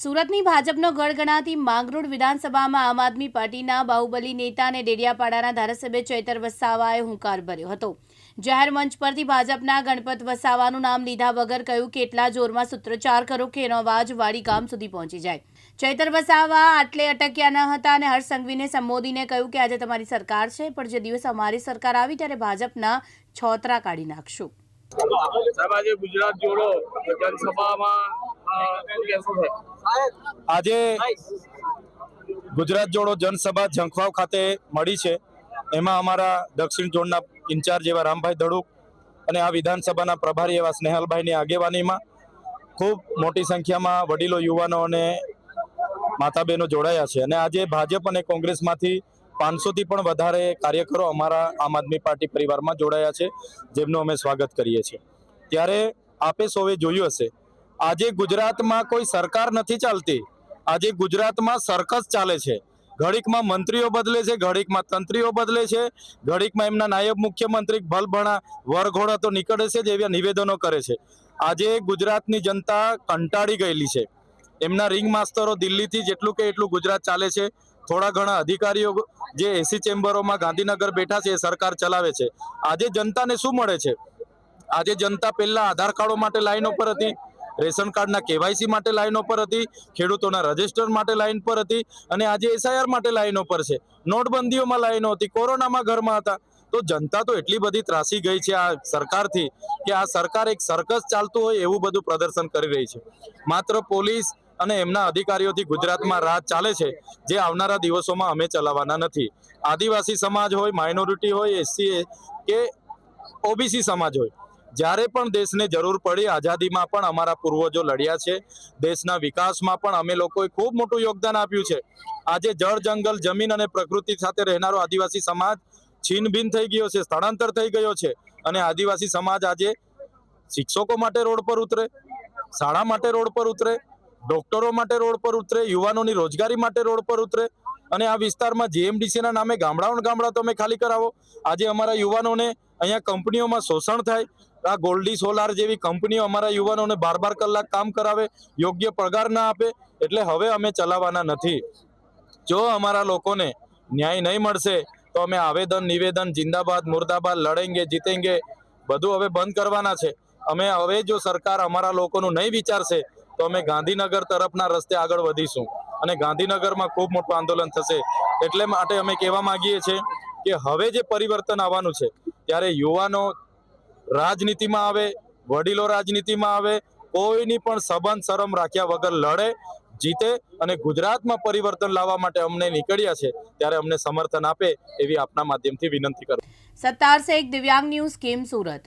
સુરતની ભાજપનો ગઢ ગણાતી માંગરોળ વિધાનસભામાં આમ આદમી પાર્ટીના બાહુબલી નેતા અને ડેડિયાપાડાના ધારાસભ્ય ચૈતર વસાવાએ હુંકાર ભર્યો હતો. જાહેર મંચ પરથી ભાજપના ગણપત વસાવાનું નામ લીધા વગર કહ્યું કે એટલા જોરમાં સૂત્રોચ્ચાર કરો કે એનો અવાજ વાડી ગામ સુધી પહોંચી જાય. ચૈતર વસાવા આટલે અટક્યા ન હતા અને હર્ષ સંઘવીને સંબોધીને કહ્યું કે આજે તમારી સરકાર છે, પણ જે દિવસ અમારી સરકાર આવી ત્યારે ભાજપના છોતરા કાઢી નાખશું. સાહેબ, આજે ગુજરાત જોડો જનસભામાં આજે ગુજરાત જોડો જનસભા ઝંખવાવ ખાતે મળી છે. એમાં અમારા દક્ષિણ ઝોનના ઇન્ચાર્જ એવા રામભાઈ ધડુક અને આ વિધાનસભાના પ્રભારી એવા સ્નેહલભાઈની આગેવાનીમાં ખૂબ મોટી સંખ્યામાં વડીલો, યુવાનો અને માતા બહેનો જોડાયા છે. અને આજે ભાજપ અને કોંગ્રેસમાંથી પાંચસોથી પણ વધારે કાર્યકરો અમારા આમ આદમી પાર્ટી પરિવારમાં જોડાયા છે, જેમનું અમે સ્વાગત કરીએ છીએ. ત્યારે આપે સૌએ જોયું હશે આજે ગુજરાતમાં કોઈ સરકાર નથી ચાલતી. આજે ગુજરાતમાં સર્કસ ચાલે છે. ઘડીકમાં મંત્રીઓ બદલે છે, ઘડીકમાં તંત્રીઓ બદલે છે, ઘડીકમાં એમના નાયબ મુખ્યમંત્રી ભલભણા વરઘોડા તો નીકળે છે જ એવા નિવેદનો કરે છે. આજે ગુજરાતની જનતા કંટાળી ગયેલી છે. એમના રિંગ માસ્તરો દિલ્હીથી જેટલું કે એટલું ગુજરાત ચાલે છે. થોડા ઘણા અધિકારીઓ જે એસી ચેમ્બરોમાં ગાંધીનગર બેઠા છે એ સરકાર ચલાવે છે. આજે જનતાને શું મળે છે? આજે જનતા પહેલા આધાર કાર્ડો માટે લાઈનો પર હતી. રેશન કાર્ડના કેવાયસી માટે લાઈનો પર હતી, ખેડૂતોના રજિસ્ટર માટે લાઈન પર હતી અને આજે એસઆઈઆર માટે લાઈનો પર છે. નોટબંધીઓમાં લાઈનો હતી, કોરોનામાં ઘરમાં હતા. તો જનતા તો એટલી બધી ત્રાસી ગઈ છે આ સરકારથી કે આ સરકાર એક સર્કસ ચાલતું હોય એવું બધું પ્રદર્શન કરી રહી છે. માત્ર પોલીસ અને એમના અધિકારીઓથી ગુજરાતમાં રાજ ચાલે છે, જે આવનારા દિવસોમાં અમે ચલાવવાના નથી. આદિવાસી સમાજ હોય, માઇનોરિટી હોય, એસસી, કે ઓબીસી સમાજ હોય જ્યારે પણ દેશને જરૂર પડી આઝાદીમાં પણ અમારા પૂર્વજો લડ્યા છે. દેશના વિકાસમાં પણ અમે લોકોએ ખૂબ મોટું યોગદાન આપ્યું છે. આજે જળ, જંગલ, જમીન અને પ્રકૃતિ સાથે રહેનારો આદિવાસી સમાજ છીનભીન થઈ ગયો છે, સ્થળાંતર થઈ ગયો છે અને આદિવાસી સમાજ આજે શિક્ષકો માટે રોડ પર ઉતરે, શાળા માટે રોડ પર ઉતરે, ડોક્ટરો માટે રોડ પર ઉતરે, યુવાનોની રોજગારી માટે રોડ પર ઉતરે અને આ વિસ્તારમાં જીએમડીસીના નામે ગામડાઓને ગામડા તમે ખાલી કરાવો. આજે અમારા યુવાનોને અહીંયા કંપનીઓમાં શોષણ થાય. આ ગોલ્ડી સોલાર જેવી કંપનીઓ અમારા યુવાનોને બાર બાર કલાક કામ કરાવે, યોગ્ય પગાર ના આપે, એટલે હવે અમે ચલાવવાના નથી. જો અમારા લોકોને ન્યાય નહીં મળશે, તો અમે આવેદન, નિવેદન, જિંદાબાદ, મુર્દાબાદ, લડેંગે, જીતેંગે, બધું હવે બંધ કરવાના છે. અમે હવે જો સરકાર અમારા લોકોનું નહીં વિચારશે, તો અમે ગાંધીનગર તરફના રસ્તે આગળ વધીશું. અને ગાંધીનગરમાં ખૂબ મોટું આંદોલન થશે એટલે માટે અમે કહેવા માંગીએ છીએ કે હવે જે પરિવર્તન આવવાનું છે, ત્યારે યુવાનો રાજનીતિમાં આવે, વડીલો રાજનીતિમાં આવે, કોઈની પણ સંબંધ શરમ રાખ્યા વગર લડે, જીતે અને ગુજરાતમાં પરિવર્તન લાવવા માટે અમને નીકળ્યા છે, ત્યારે અમને સમર્થન આપે એવી આપના માધ્યમથી વિનંતી કરું. સત્તાર શેખ દિવ્યાંગ ન્યૂઝ, કેમ સુરત?